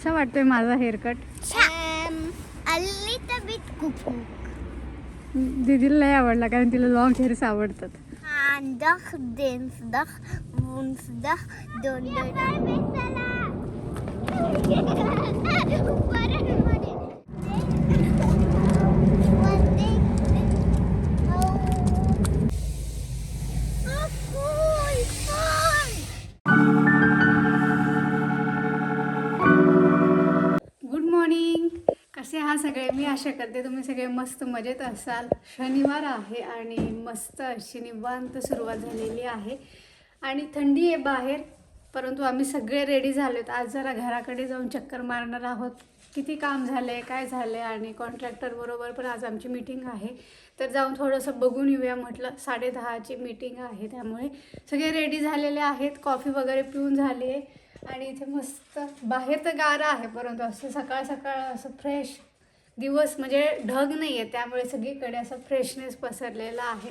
असं वाटतोय माझा हेअरकट. दीदीला नाही आवडला कारण तिला लॉंग हेअर्स आवडतात. Maandag, हा सगळे मी आशा करते तुम्ही सगळे मस्त मजेत असाल. शनिवार आहे आणि मस्त अशी निवांत सुरुवात झालेली आहे. आणि थंडी आहे बाहेर परंतु आम्ही सगळे रेडी झालोत. आज जरा घराकडे जाऊन चक्कर मारणार आहोत. किती काम झालं आहे काय झालं आहे आणि कॉन्ट्रॅक्टरबरोबर पण आज आमची मीटिंग आहे. तर जाऊन थोडंसं बघून येऊया म्हटलं साडे दहाची मीटिंग आहे त्यामुळे सगळे रेडी झालेले आहेत. कॉफी वगैरे पिऊन झाली आहे आणि इथे मस्त बाहेर तर गारा आहे परंतु असं सकाळ सकाळ असं फ्रेश दिवस म्हणजे ढग नाही आहे त्यामुळे सगळीकडे असं फ्रेशनेस पसरलेला आहे.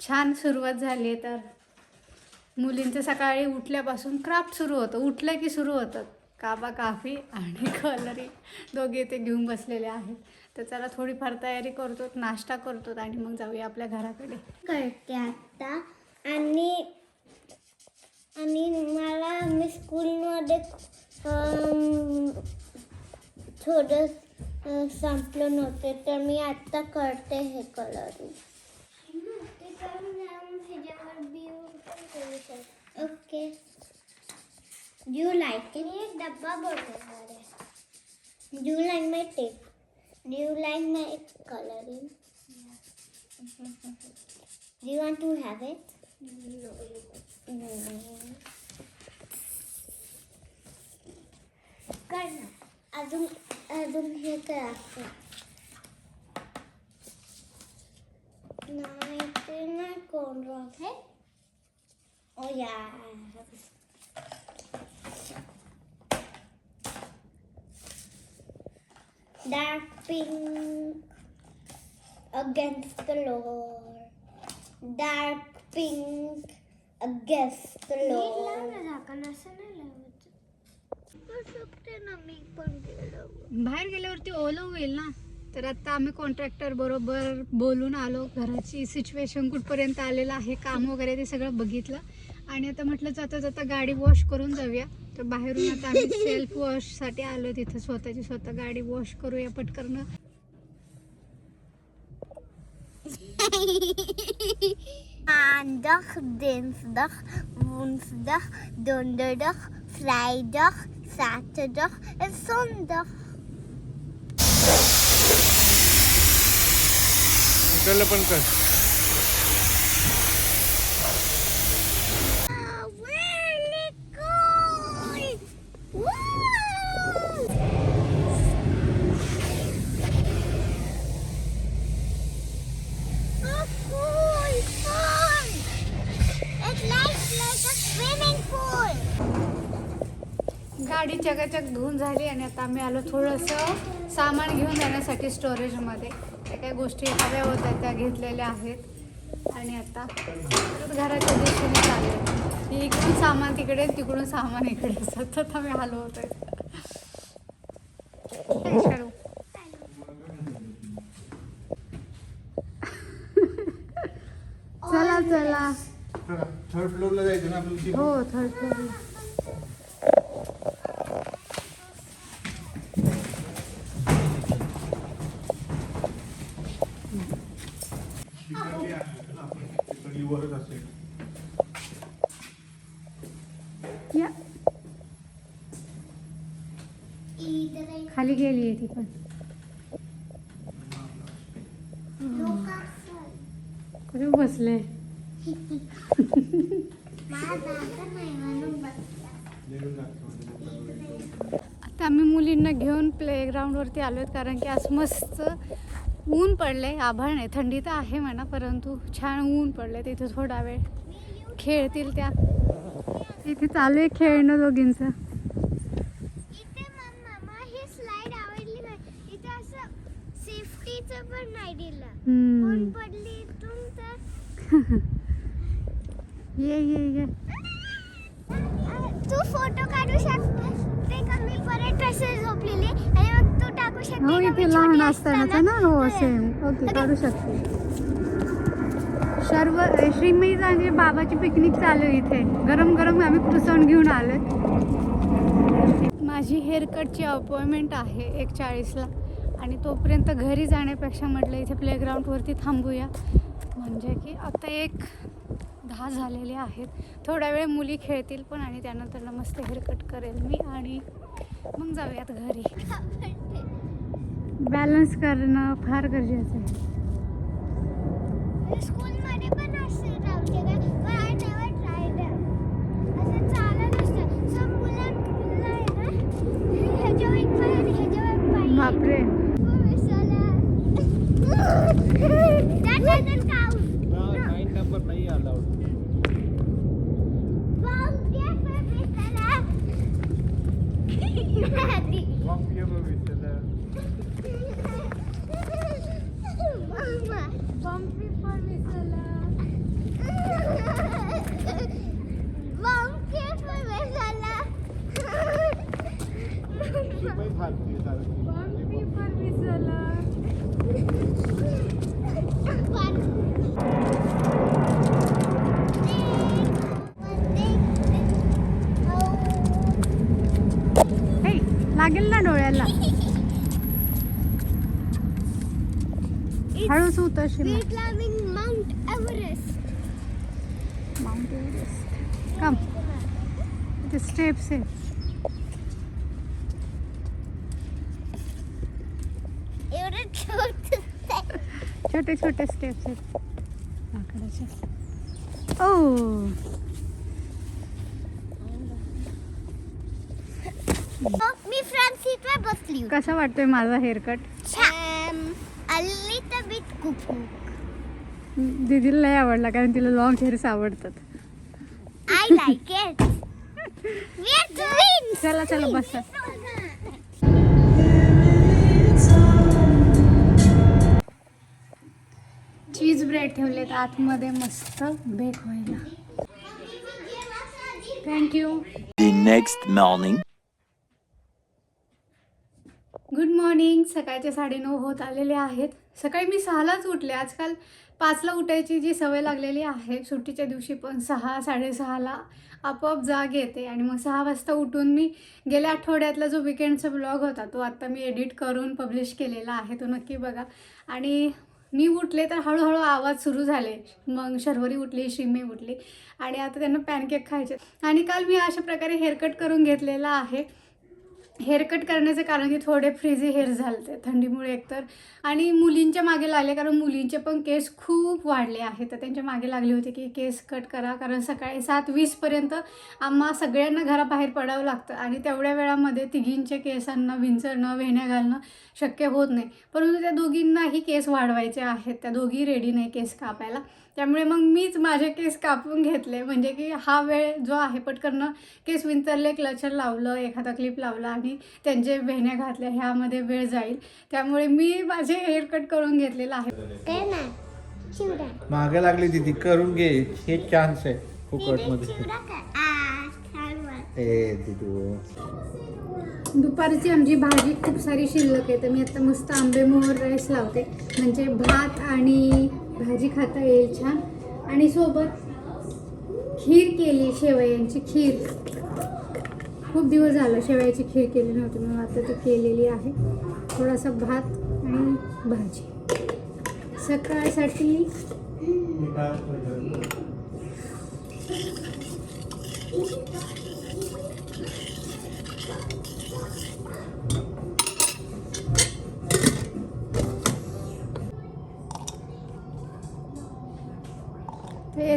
छान सुरुवात झाली आहे तर. मुलींचं सकाळी उठल्यापासून क्राफ्ट सुरू होतं. उठलं की सुरू होतं. काबा काफी आणि कलरिंग दोघे ते घेऊन बसलेले आहेत. तर चला थोडीफार तयारी करतो नाश्ता करतो आणि मग जाऊया आपल्या घराकडे. करते आता. आणि आणि मला मी स्कूलमध्ये थोडं संपलं नव्हते तर मी आता करते हे colouring okay you like it एक डब्बा बनवणार आहे. You like my tape you like my colouring Do you want to have it? No. कर ना अजून अजून हे करायचं नाही ते नाही कोण आहे ओ या dark pink against the Lord. Dark pink against the Lord. बाहेर गेल्यावरती ओलं होईल ना? तर आता आम्ही कॉन्ट्रॅक्टर बरोबर बोलून आलो. घराची सिच्युएशन कुठपर्यंत आलेलं आहे काम वगैरे ते सगळं बघितलं. आणि आता म्हटलं जाता जाता गाडी वॉश करून जाऊया. तर बाहेरून आता आम्ही सेल्फ वॉशसाठी आलो तिथं. स्वतःची स्वतः गाडी वॉश करूया पटकन. Maandag, dinsdag, woensdag, donderdag, vrijdag, Saturday and Sunday. Vertel op गाडी चकाचक धुवून झाली आणि आता आम्ही आलो थोडंसं सामान घेऊन जाण्यासाठी स्टोरेजमध्ये त्या काही गोष्टी हव्या होत्या त्या घेतलेल्या आहेत. आणि आता घराच्या दिशेने चालू इकडून सामान तिकडे तिकडून सामान इकडे. सतत आम्ही काय करू? चला चला थर्ड फ्लोअरला जायचं ना हो थर्ड फ्लोअर तिकडली आहे ना आपण तिकडली वरच असेल या खाली गेली आहे ती पण कुठे बसले. आता आम्ही मुलींना घेऊन प्लेग्राऊंडवरती आलो आहेत कारण की आज मस्त ऊन पडले आभाळ नाही थंडी तर आहे म्हणा परंतु छान ऊन पडले तिथे थोडा वेळ खेळतील त्या. इथे चालू आहे खेळणं दोघींचं इथे मामा ही स्लाइड आवडली नाही इथे असं सेफ्टीचं पण नाही दिलं. हम्म. पडली? तर ये ये ये. तू फोटो काढू शकते का मी परत असे झोपलेली आणि मग तू टाकू शकते हो का? इथे लहान छोटी असताना? ना? हो तर- सेम ओके करू शकते. सर्व श्रीमईचा म्हणजे बाबाची पिकनिक चालू आहे इथे. गरम गरम आम्ही क्रुसॉन घेऊन आलोय. माझी हेअरकटची अपॉइंटमेंट आहे एक चाळीसला आणि तोपर्यंत घरी जाण्यापेक्षा म्हटलं इथे प्लेग्राऊंडवरती थांबूया. म्हणजे की आता एक दहा झालेले आहेत. थोड्या वेळ मुली खेळतील पण आणि त्यानंतर मस्त हेअरकट करेल मी आणि मग जाऊयात घरी. बॅलन्स करणं फार गरजेचं आहे स्कूलमध्ये पण असते रावते का पण आय नेवर ट्राईड असं चालत असतं सो मुलं मुलं आहे ना ह्याच्यावर एक पाय आणि ह्याच्यावर एक पाय बापरे That doesn't count. Nine number नाही allowed Mom, get my pistol. Mama. Mom, get my हे लागेल ना डोळ्याला. हळूच उतरशील climbing Mount Everest. Mount Everest come ते स्टेप्स आहे छोट छोटे छोटे स्टेप्स आहेत लाकडाचे ओ मी फ्रंट सीटवर बसली कसा वाटतोय माझा हेअरकट little bit cuckoo. दीदीला नाही आवडला कारण तिला लॉंग हेअर्स आवडतात I like it. We're twins. चला चला बसा चीज ब्रेड ठेवलेत आतमध्ये मस्त बेक व्हायला thank you next morning. Good morning सकाळचे साडेनऊ होत आलेले आहेत. सकाळी मी सहालाच उठले. आजकाल पाचला उठायची जी सवय लागलेली आहे सुट्टीच्या दिवशी पण सहा साडेसहाला आपोआप जाग येते आणि मग सहा वाजता उठून मी गेल्या आठवड्यातला जो विकेंडचा ब्लॉग होता तो आत्ता मी एडिट करून पब्लिश केलेला आहे. तो नक्की बघा. आणि मी उठले तर हळूहळू आवाज सुरू झाले. मग शर्वरी उठली शिमी उठली आणि आता त्यांना पॅनकेक खायचे. आणि काल मी अशा प्रकारे हेअरकट करून घेतलेला आहे. हेअरकट करण्याचं कारण की थोडे फ्रीझी हेअर झाले थंडीमुळे एकतर. आणि मुलींच्या मागे लागले कारण मुलींचे पण केस खूप वाढले आहेत. तर त्यांच्या मागे लागले होते की केस कट करा कारण सकाळी सात वीसपर्यंत आम्हा सगळ्यांना घराबाहेर पडावं लागतं. आणि तेवढ्या वेळामध्ये तिघींच्या केसांना विंचरणं वेण्या घालणं शक्य होत नाही. परंतु त्या दोघींनाही केस वाढवायचे आहेत. त्या दोघी रेडी नाही केस कापायला. त्यामुळे मग मीच माझे केस कापून घेतले. म्हणजे की हा वेळ जो आहे पटकन केस विंचरले क्लचर लावलं एखादा क्लिप लावला आणि त्यांचे वेण्या घातल्या ह्यामध्ये वेळ जाईल. त्यामुळे मी माझे हेअर कट करून घेतलेलं आहे काय नाही चिवडा मागे लागली तिथे करून घे. हे चान्स आहे फुकटमध्ये दिदू. दुपारची आमची भाजी खूप सारी शिल्लक आहे. तर मी आता मस्त आंबे मोहर राईस लावते. म्हणजे भात आणि भाजी खाता येईल छान. आणि सोबत खीर केली शेवयांची खीर. खूप दिवस झालं शेवयाची खीर केली नव्हती म्हणून आता ती केलेली आहे. थोडासा भात आणि भाजी. सकाळसाठी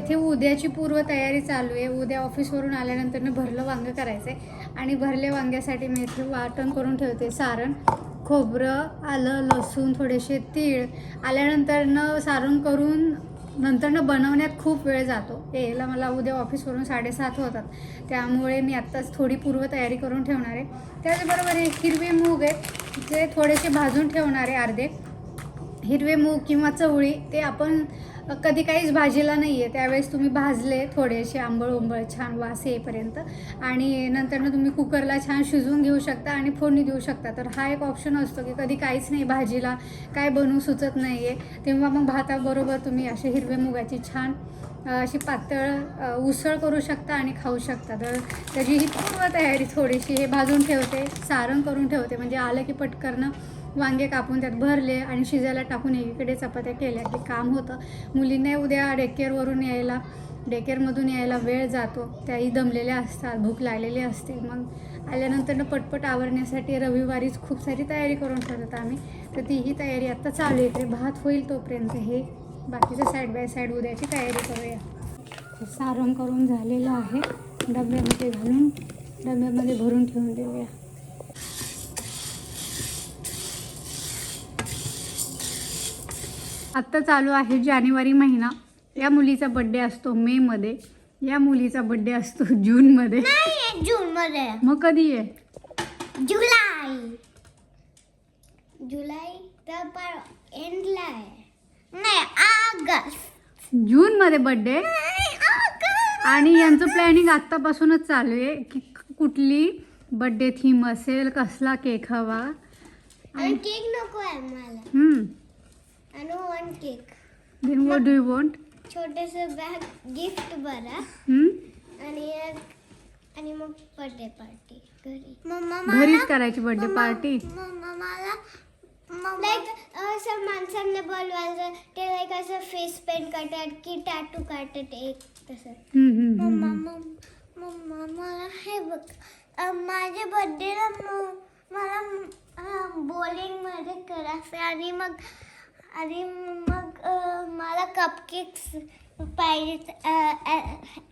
इथे उद्याची पूर्वतयारी चालू आहे. उद्या ऑफिसवरून आल्यानंतर भरलं वांगं करायचं आहे आणि भरले वांग्यासाठी मी इथे वाटण करून ठेवते. सारण खोबरं आलं लसूण थोडेसे तीळ. आल्यानंतर न सारण करून नंतरनं बनवण्यात खूप वेळ जातो. यायला मला उद्या ऑफिसवरून साडेसात होतात. त्यामुळे मी आत्ताच थोडी पूर्वतयारी करून ठेवणार आहे. त्याचबरोबर हे हिरवे मूग आहे जे थोडेसे भाजून ठेवणार आहे अर्धे. हिरवे मूग किंवा चवळी ते आपण कधी काहीच भाजीला नाही आहे त्यावेळेस तुम्ही भाजले थोडेसे आंबळ उंबळ छान वास येईपर्यंत. आणि नंतरनं तुम्ही कुकरला छान शिजवून घेऊ शकता आणि फोडणी देऊ शकता. तर हा एक ऑप्शन असतो की कधी काहीच नाही भाजीला काय बनवू सुचत नाही आहे तेव्हा मग भाताबरोबर तुम्ही असे हिरवे मुगाची छान अशी पातळ उसळ करू शकता आणि खाऊ शकता. तर त्याची ही पूर्व तयारी थोडीशी हे भाजून ठेवते सारण करून ठेवते. म्हणजे आलं की पटकरणं वांगे कापून त्यात भरले आणि शिजायला टाकून एकीकडे चपात्या केल्या की काम होतं. मुलींना उद्या डेकेअरवरून यायला डेकेअरमधून यायला वेळ जातो. त्याही दमलेल्या असतात भूक लागलेली असते. मग आल्यानंतर पटपट आवरण्यासाठी रविवारीच खूप सारी तयारी करून ठेवतात आम्ही. तर तीही तयारी आत्ता चालू आहे. भात होईल तोपर्यंत हे. बाकीचं साईड बाय साईड उद्याची तयारी करूया. सारण करून झालेलं आहे. डब्यामध्ये घालून डब्यामध्ये भरून ठेवून देऊया. आत्ता चालू आहे जानेवारी महिना. या मुलीचा बड्डे असतो मेमध्ये या मुलीचा बड्डे असतो जूनमध्ये नाही जून मध्ये. मग कधी आहे? जुलै. जुलै तर पर एंडला आहे. नाही ऑगस्ट. जूनमध्ये बड्डे नाही ऑगस्ट. आणि यांचं प्लॅनिंग आत्तापासूनच चालू आहे की कुठली बड्डे थीम असेल कसला केक हवा. आणि केक नको आहे मला. हम्म आणि one cake then what do you want छोटेस bag gift बरा. आणि एक- आणि मग बर्थडे पार्टी घरी. मम्मा घरीच करायची बर्थडे पार्टी मम्मा मला लाईक असं माणसांना बोलवायचं ते लाईक असं फेस पेंट करतात की टॅटू काढतात एक तसं. मम्मा मम- मम्मा मला हे बघ. अं, माझ्या बर्थडेला मला बॉलिंगमध्ये करायचं आणि मग आणि मग मला कपकेक्स पाहिजे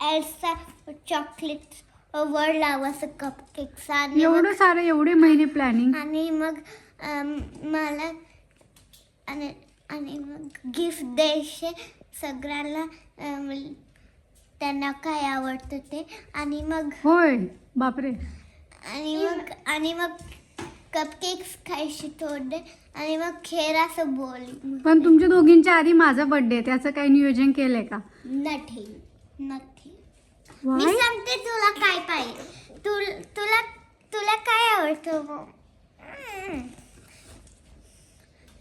एल्सा चॉकलेट वर लावायचं कपकेक्स आणि एवढं सारं एवढे महिने प्लॅनिंग आणि मग मला आणि आणि मग गिफ्ट द्यायचे. सगळ्यांना त्यांना काय आवडतं ते. आणि मग होय बापरे. आणि मग आणि मग कपकेक्स खायचे थोडे. आणि मग खेळाचं बॉलिंग पण तुमच्या दोघींच्या आधी माझा बर्थडे त्याचं काही नियोजन केलंय का? मी Why? सांगते तुला काय पाहिजे. तुला तुला काय आवडतं मग? हम्म.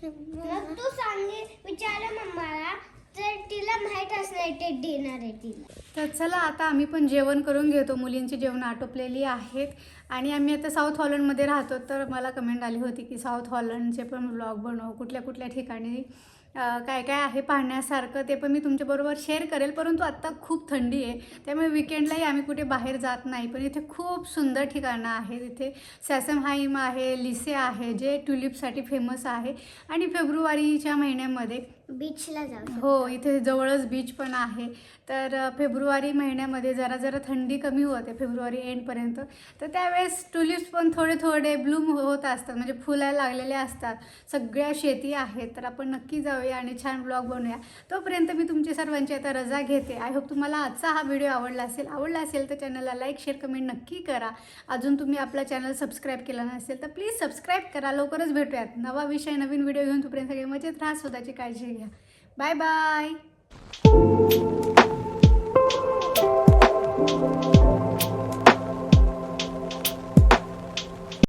मग तू सांगे विचार मम्माला. तर तिला माहीत असणार ते देणार आहे तिला. तर चला आता आम्ही पण जेवण करून घेतो. मुलींची जेवण आटोपलेली आहेत. आणि आम्ही आता साऊथ हॉलंडमध्ये राहतो. तर मला कमेंट आली होती की साऊथ हॉलंडचे पण ब्लॉग बनव. कुठल्या कुठल्या ठिकाणी काय काय आहे पाहण्यासारखं ते पण मी तुमच्याबरोबर शेअर करेल. परंतु आत्ता खूप थंडी आहे. त्यामुळे विकेंडलाही आम्ही कुठे बाहेर जात नाही. पण इथे खूप सुंदर ठिकाणं आहेत. इथे सॅसमहाईम आहे लिसे आहे जे ट्युलिपसाठी फेमस आहे. आणि फेब्रुवारीच्या महिन्यामध्ये बीचला जाऊ हो इथे जवळच बीच पण आहे. तर फेब्रुवारी महिन्यामध्ये जरा जरा थंडी कमी होते फेब्रुवारी एंडपर्यंत. तर त्यावेळेस टुलिप्स पण थोडे थोडे ब्लूम होत असतात. म्हणजे फुलायला लागलेले असतात. सगळ्या शेती आहेत. तर आपण नक्की जाऊया आणि छान ब्लॉग बनवूया. तोपर्यंत मी तुमची सर्वांची आता रजा घेते. आय होप तुम्हाला आजचा हा व्हिडिओ आवडला असेल. आवडला असेल तर चॅनलला लाईक शेअर कमेंट नक्की करा. अजून तुम्ही आपला चॅनल सबस्क्राईब केला नसेल तर प्लीज सबस्क्राईब करा. लवकरच भेटूयात. नवा विषय नवीन व्हिडिओ घेऊन तोपर्यंत सगळे मजेत राहा. स्वतःची काळजी घ्या. Bye bye